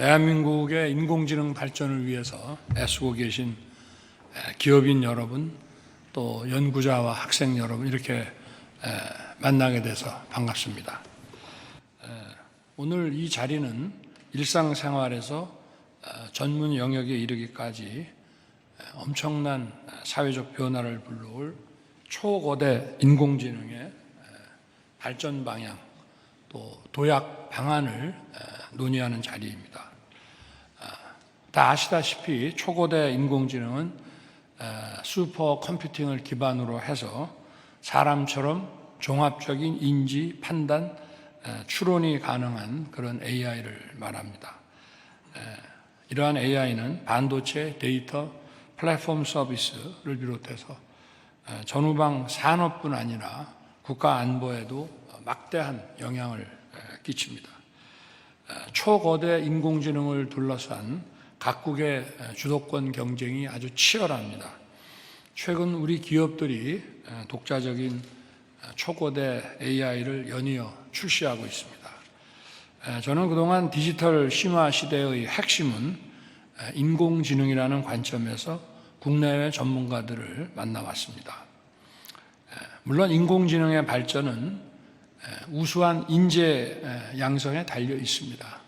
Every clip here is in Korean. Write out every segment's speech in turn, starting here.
대한민국의 인공지능 발전을 위해서 애쓰고 계신 기업인 여러분, 또 연구자와 학생 여러분 이렇게 만나게 돼서 반갑습니다. 오늘 이 자리는 일상생활에서 전문 영역에 이르기까지 엄청난 사회적 변화를 불러올 초거대 인공지능의 발전 방향 또 도약 방안을 논의하는 자리입니다. 다 아시다시피 초거대 인공지능은 슈퍼 컴퓨팅을 기반으로 해서 사람처럼 종합적인 인지, 판단, 추론이 가능한 그런 AI를 말합니다. 이러한 AI는 반도체, 데이터, 플랫폼 서비스를 비롯해서 전후방 산업뿐 아니라 국가 안보에도 막대한 영향을 끼칩니다. 초거대 인공지능을 둘러싼 각국의 주도권 경쟁이 아주 치열합니다. 최근 우리 기업들이 독자적인 초거대 AI를 연이어 출시하고 있습니다. 저는 그동안 디지털 심화 시대의 핵심은 인공지능이라는 관점에서 국내외 전문가들을 만나왔습니다. 물론 인공지능의 발전은 우수한 인재 양성에 달려 있습니다.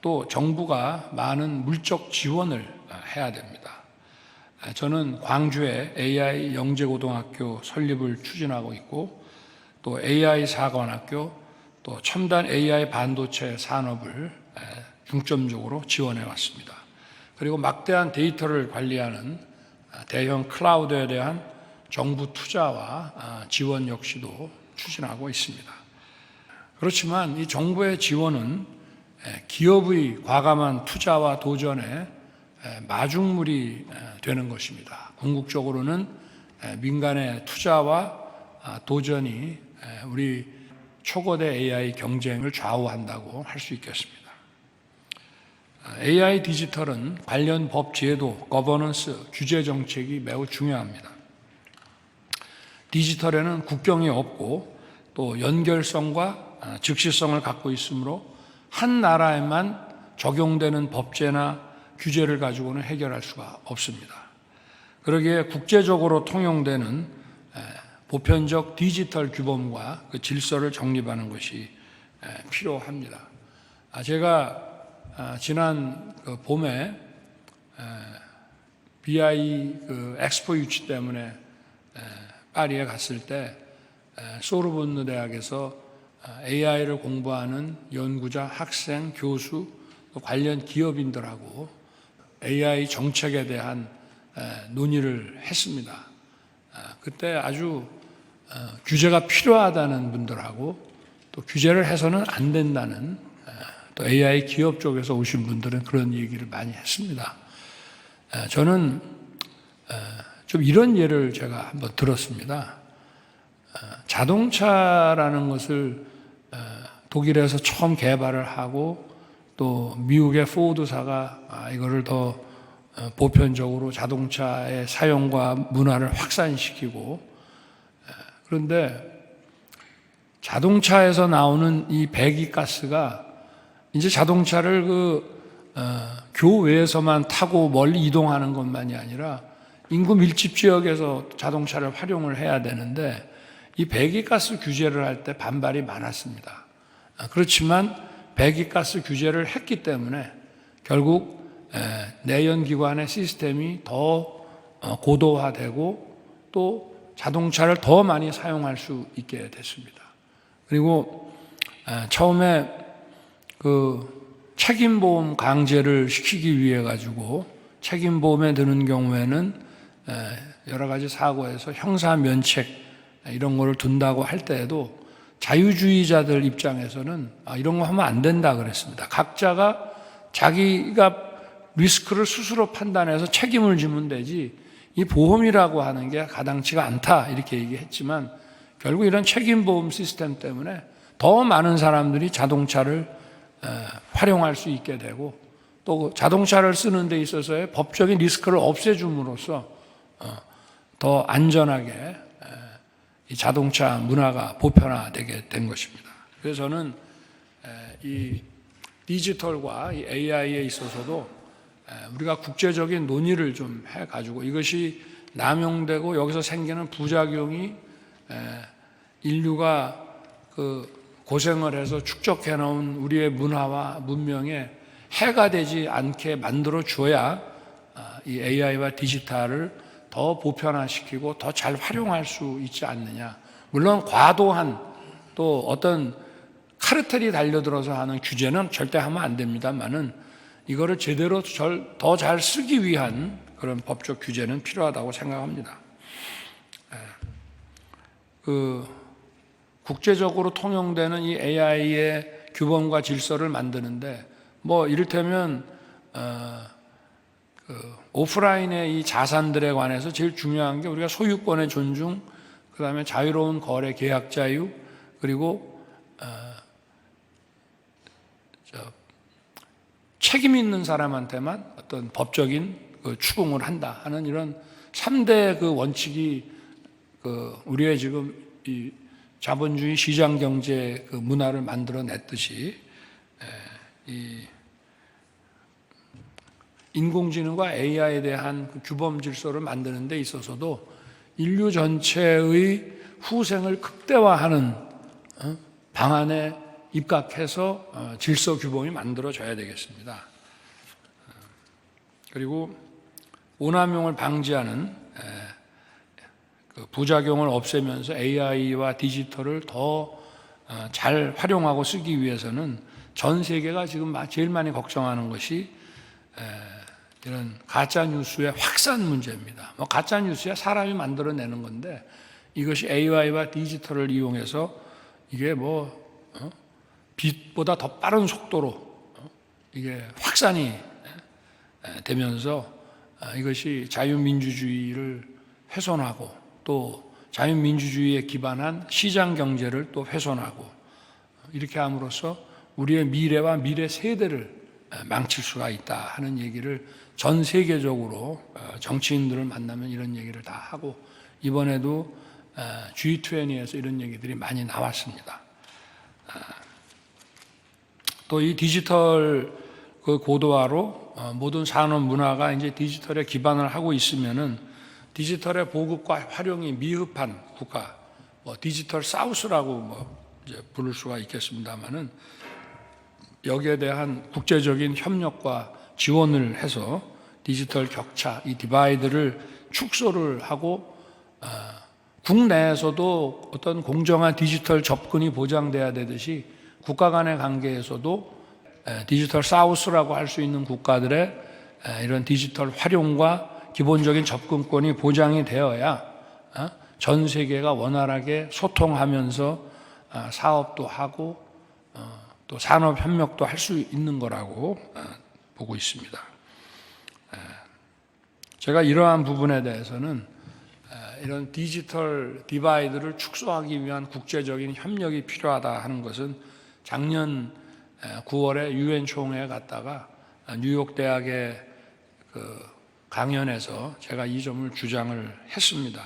또 정부가 많은 물적 지원을 해야 됩니다. 저는 광주에 AI 영재고등학교 설립을 추진하고 있고 또 AI 사관학교 또 첨단 AI 반도체 산업을 중점적으로 지원해 왔습니다. 그리고 막대한 데이터를 관리하는 대형 클라우드에 대한 정부 투자와 지원 역시도 추진하고 있습니다. 그렇지만 이 정부의 지원은 기업의 과감한 투자와 도전에 마중물이 되는 것입니다. 궁극적으로는 민간의 투자와 도전이 우리 초거대 AI 경쟁을 좌우한다고 할 수 있겠습니다. AI 디지털은 관련 법 제도, 거버넌스, 규제 정책이 매우 중요합니다. 디지털에는 국경이 없고 또 연결성과 즉시성을 갖고 있으므로 한 나라에만 적용되는 법제나 규제를 가지고는 해결할 수가 없습니다. 그러기에 국제적으로 통용되는 보편적 디지털 규범과 그 질서를 정립하는 것이 필요합니다. 제가 지난 그 봄에 BI 그 엑스포 유치 때문에 파리에 갔을 때 소르본느 대학에서 AI를 공부하는 연구자, 학생, 교수, 관련 기업인들하고 AI 정책에 대한 논의를 했습니다. 그때 아주 규제가 필요하다는 분들하고 또 규제를 해서는 안 된다는 또 AI 기업 쪽에서 오신 분들은 그런 얘기를 많이 했습니다. 저는 좀 이런 예를 제가 한번 들었습니다. 자동차라는 것을 독일에서 처음 개발을 하고 또 미국의 포드사가 이거를 더 보편적으로 자동차의 사용과 문화를 확산시키고 그런데 자동차에서 나오는 이 배기가스가 이제 자동차를 그 어, 교외에서만 타고 멀리 이동하는 것만이 아니라 인구 밀집 지역에서 자동차를 활용을 해야 되는데 이 배기가스 규제를 할 때 반발이 많았습니다. 그렇지만 배기가스 규제를 했기 때문에 결국 내연기관의 시스템이 더 어, 고도화되고 또 자동차를 더 많이 사용할 수 있게 됐습니다. 그리고 처음에 그 책임보험 강제를 시키기 위해 가지고 책임보험에 드는 경우에는 여러 가지 사고에서 형사 면책 이런 거를 둔다고 할 때에도 자유주의자들 입장에서는 아, 이런 거 하면 안 된다 그랬습니다. 각자가 자기가 리스크를 스스로 판단해서 책임을 지면 되지 이 보험이라고 하는 게 가당치가 않다 이렇게 얘기했지만 결국 이런 책임 보험 시스템 때문에 더 많은 사람들이 자동차를 활용할 수 있게 되고 또 자동차를 쓰는 데 있어서의 법적인 리스크를 없애줌으로써 어, 더 안전하게 이 자동차 문화가 보편화되게 된 것입니다. 그래서 저는 이 디지털과 이 AI에 있어서도 에, 우리가 국제적인 논의를 좀 해가지고 이것이 남용되고 여기서 생기는 부작용이 에, 인류가 그 고생을 해서 축적해 놓은 우리의 문화와 문명에 해가 되지 않게 만들어 줘야 아, 이 AI와 디지털을 더 보편화시키고 더 잘 활용할 수 있지 않느냐. 물론 과도한 또 어떤 카르텔이 달려들어서 하는 규제는 절대 하면 안 됩니다만은 이거를 제대로 더 잘 쓰기 위한 그런 법적 규제는 필요하다고 생각합니다. 예. 그 국제적으로 통용되는 이 AI의 규범과 질서를 만드는데 뭐 이를테면 어, 그 오프라인의 이 자산들에 관해서 제일 중요한 게 우리가 소유권의 존중, 그 다음에 자유로운 거래 계약 자유, 그리고 어, 저, 책임 있는 사람한테만 어떤 법적인 그 추궁을 한다 하는 이런 3대 그 원칙이 그 우리의 지금 이 자본주의 시장 경제 그 문화를 만들어냈듯이 에, 이 인공지능과 AI에 대한 그 규범 질서를 만드는 데 있어서도 인류 전체의 후생을 극대화하는 어, 방안에 입각해서 어, 질서 규범이 만들어져야 되겠습니다. 어, 그리고 오남용을 방지하는 그 부작용을 없애면서 AI와 디지털을 더 잘 활용하고 쓰기 위해서는 전 세계가 지금 제일 많이 걱정하는 것이 이런 가짜 뉴스의 확산 문제입니다. 뭐 가짜 뉴스야 사람이 만들어내는 건데 이것이 AI와 디지털을 이용해서 이게 뭐 어? 빛보다 더 빠른 속도로 어? 이게 확산이 되면서 아, 이것이 자유민주주의를 훼손하고 또 자유민주주의에 기반한 시장 경제를 또 훼손하고 이렇게 함으로써 우리의 미래와 미래 세대를 망칠 수가 있다 하는 얘기를 전 세계적으로 어, 정치인들을 만나면 이런 얘기를 다 하고 이번에도 G20에서 이런 얘기들이 많이 나왔습니다. 아, 또이 디지털 그 고도화로 어, 모든 산업 문화가 이제 디지털에 기반을 하고 있으면은 디지털의 보급과 활용이 미흡한 국가, 뭐 디지털 사우스라고 뭐 이제 부를 수가 있겠습니다만은 여기에 대한 국제적인 협력과 지원을 해서 디지털 격차, 이 디바이드를 축소를 하고 어, 국내에서도 어떤 공정한 디지털 접근이 보장돼야 되듯이 국가 간의 관계에서도 디지털 사우스라고 할 수 있는 국가들의 이런 디지털 활용과 기본적인 접근권이 보장이 되어야 어, 전 세계가 원활하게 소통하면서 어, 사업도 하고 또 산업 협력도 할 수 있는 거라고 보고 있습니다. 제가 이러한 부분에 대해서는 이런 디지털 디바이드를 축소하기 위한 국제적인 협력이 필요하다 하는 것은 작년 9월에 유엔 총회에 갔다가 뉴욕 대학의 그 강연에서 제가 이 점을 주장을 했습니다.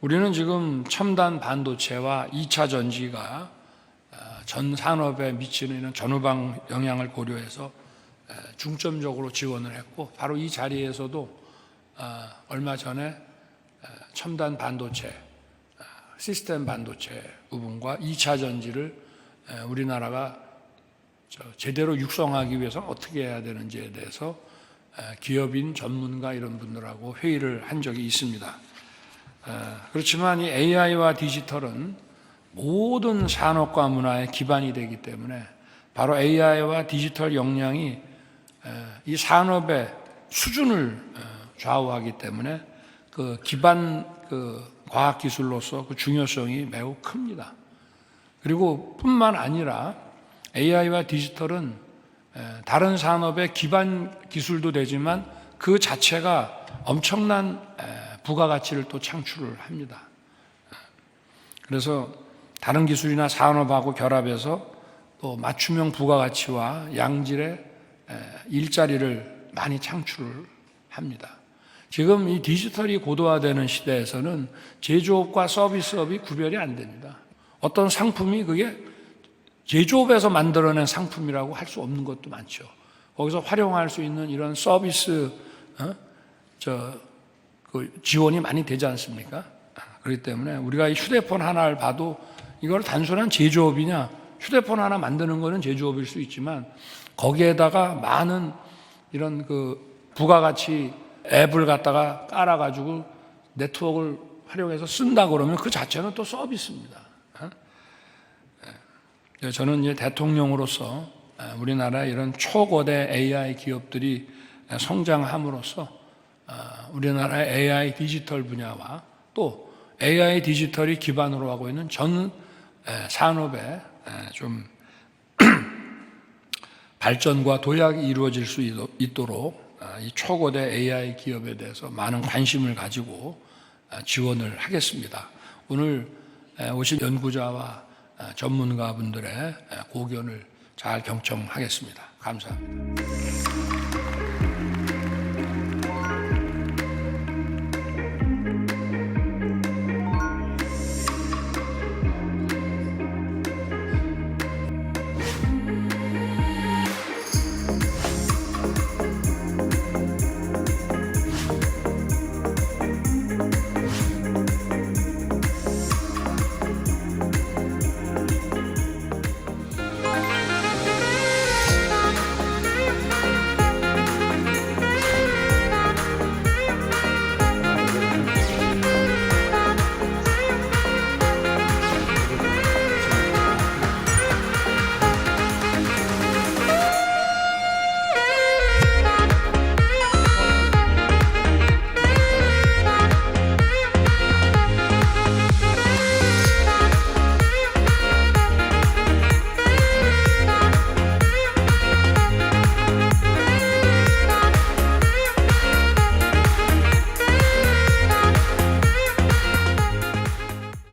우리는 지금 첨단 반도체와 2차 전지가 전 산업에 미치는 전후방 영향을 고려해서 중점적으로 지원을 했고 바로 이 자리에서도 얼마 전에 첨단 반도체, 시스템 반도체 부분과 2차 전지를 우리나라가 제대로 육성하기 위해서 어떻게 해야 되는지에 대해서 기업인 전문가 이런 분들하고 회의를 한 적이 있습니다. 그렇지만 이 AI와 디지털은 모든 산업과 문화의 기반이 되기 때문에 바로 AI와 디지털 역량이 이 산업의 수준을 좌우하기 때문에 그 기반 그 과학 기술로서 그 중요성이 매우 큽니다. 그리고 뿐만 아니라 AI와 디지털은 다른 산업의 기반 기술도 되지만 그 자체가 엄청난 부가가치를 또 창출을 합니다. 그래서 다른 기술이나 산업하고 결합해서 또 맞춤형 부가가치와 양질의 일자리를 많이 창출을 합니다. 지금 이 디지털이 고도화되는 시대에서는 제조업과 서비스업이 구별이 안 됩니다. 어떤 상품이 그게 제조업에서 만들어낸 상품이라고 할 수 없는 것도 많죠. 거기서 활용할 수 있는 이런 서비스 어? 저, 그 지원이 많이 되지 않습니까? 그렇기 때문에 우리가 이 휴대폰 하나를 봐도 이걸 단순한 제조업이냐? 휴대폰 하나 만드는 거는 제조업일 수 있지만 거기에다가 많은 이런 그 부가가치 앱을 갖다가 깔아가지고 네트워크를 활용해서 쓴다 그러면 그 자체는 또 서비스입니다. 어? 예. 저는 이제 대통령으로서 아, 우리나라 이런 초거대 AI 기업들이 성장함으로써 아, 우리나라의 AI 디지털 분야와 또 AI 디지털이 기반으로 하고 있는 전 에, 산업에 에, 좀 발전과 도약이 이루어질 수 있도- 있도록 아, 이 초거대 AI 기업에 대해서 많은 관심을 가지고 아, 지원을 하겠습니다. 오늘 에, 오신 연구자와 아, 전문가분들의 에, 고견을 잘 경청하겠습니다. 감사합니다.